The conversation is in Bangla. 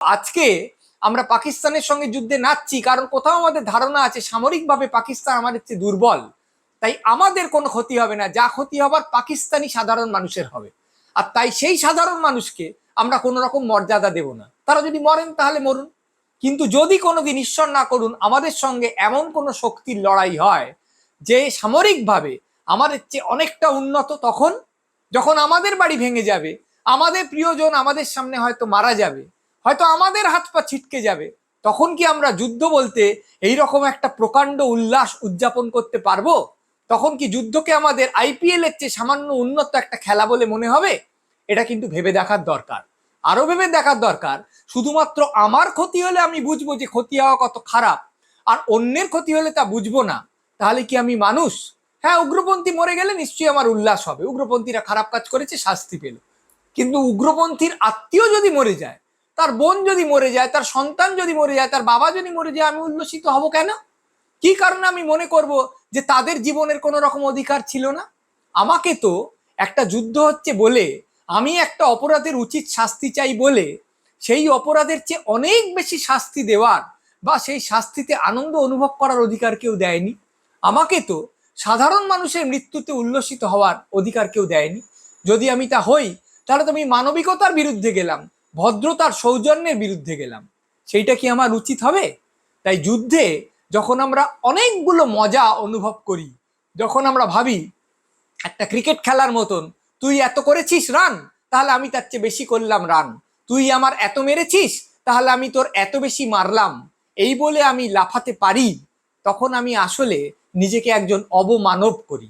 আজকে আমরা পাকিস্তানের সঙ্গে যুদ্ধে নাচছি, কারণ কোথাও আমাদের ধারণা আছে সামরিকভাবে পাকিস্তান আমাদের চেয়ে দুর্বল। তাই আমাদের কোনো ক্ষতি হবে না, যা ক্ষতি হবার পাকিস্তানি সাধারণ মানুষের হবে। আর তাই সেই সাধারণ মানুষকে আমরা কোনো রকম মর্যাদা দেব না। তারা যদি মরেন তাহলে মরুন। কিন্তু যদি কোনো দিন ঈশ্বর না করুন, আমাদের সঙ্গে এমন কোনো শক্তির লড়াই হয় যে সামরিকভাবে আমাদের চেয়ে অনেকটা উন্নত তখন, যখন আমাদের বাড়ি ভেঙে যাবে, আমাদের প্রিয়জন আমাদের সামনে হয়তো মারা যাবে। হয়তো আমাদের হাত পা ছিটকে যাবে। তখন কি আমরা যুদ্ধ বলতে এই রকম একটা প্রকাণ্ড উল্লাস উদযাপন করতে পারব? তখন কি যুদ্ধকে আমাদের আইপিএল এর চেয়ে সামান্য উন্নত একটা খেলা বলে মনে হবে? এটা কিন্তু ভেবে দেখার দরকার। আরও ভেবে দেখার দরকার, শুধুমাত্র আমার ক্ষতি হলে আমি বুঝব যে ক্ষতি হওয়া কত খারাপ, আর অন্যের ক্ষতি হলে তা বুঝব না। তাহলে কি আমি মানুষ? হ্যাঁ উগ্রপন্থী মরে গেলে নিশ্চয়ই আমার উল্লাস হবে। উগ্রপন্থীরা খারাপ কাজ করেছে, শাস্তি পেল। কিন্তু উগ্রপন্থীর আত্মীয় যদি মরে যায় তার বোন যদি মরে যায়, তার সন্তান যদি মরে যায়, তার বাবা যদি মরে যায়, আমি উল্লসিত হব কেন? কি কারণে আমি মনে করব যে তাদের জীবনের কোনো রকম অধিকার ছিল না? আমাকে তো একটা যুদ্ধ হচ্ছে বলে, আমি একটা অপরাধের উচিত শাস্তি চাই বলে, সেই অপরাধের চেয়ে অনেক বেশি শাস্তি দেওয়ার বা সেই শাস্তিতে আনন্দ অনুভব করার অধিকার কেউ দেয়নি। আমাকে তো সাধারণ মানুষের মৃত্যুতে উল্লসিত হওয়ার অধিকার কেউ দেয়নি। যদি আমি তা হই, তাহলে তো আমি মানবিকতার বিরুদ্ধে গেলাম। ভদ্রতার সৌজন্যের বিরুদ্ধে গেলাম। সেইটা কি আমার উচিত হবে? তাই যুদ্ধে যখন আমরা অনেকগুলো মজা অনুভব করি, যখন আমরা ভাবি, একটা ক্রিকেট খেলার মতন, তুই এত করেছিস রান, তাহলে আমি তার চেয়ে বেশি করলাম রান। তুই আমার এত মেরেছিস, তাহলে আমি তোর এত বেশি মারলাম। এই বলে আমি লাফাতে পারি, তখন আমি আসলে নিজেকে একজন অবমানব করি।